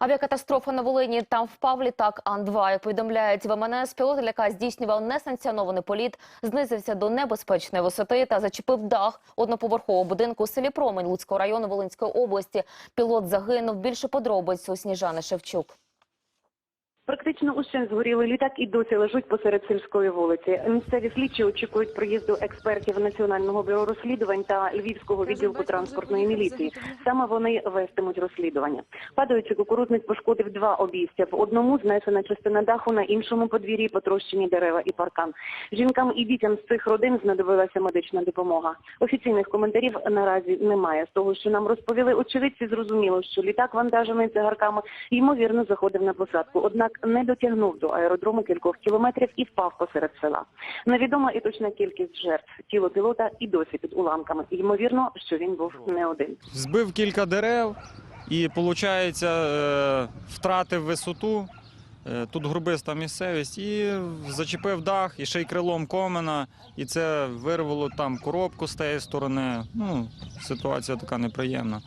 Авіакатастрофа на Волині. Там впав літак Ан-2. Як повідомляють в МНС, пілот літака здійснював несанкціонований політ, знизився до небезпечної висоти та зачепив дах одноповерхового будинку у селі Промень Луцького району Волинської області. Пілот загинув. Більше подробиць у Сніжани Шевчук. Практично ущен згорілий літак і досі лежуть посеред сільської вулиці. Місцеві слідчі очікують приїзду експертів Національного бюро розслідувань та Львівського відділку транспортної міліції. Саме вони вестимуть розслідування. Падаючий кукурудник пошкодив два обійстя. В одному знесена частина даху, на іншому подвір'ї потрощені дерева і паркан. Жінкам і дітям з цих родин знадобилася медична допомога. Офіційних коментарів наразі немає. З того, що нам розповіли очевидці, зрозуміло, що літак вантажений цигарками ймовірно заходив на посадку. Однак не дотягнув до аеродрому кількох кілометрів і впав посеред села. Невідома і точна кількість жертв. Тіло пілота і досі під уламками. Ймовірно, що він був не один. Збив кілька дерев і, виходить, втратив висоту. Е, Тут грубиста місцевість і зачепив дах, і ще й крилом комена, і це вирвало там коробку з тієї сторони. Ну, ситуація така неприємна.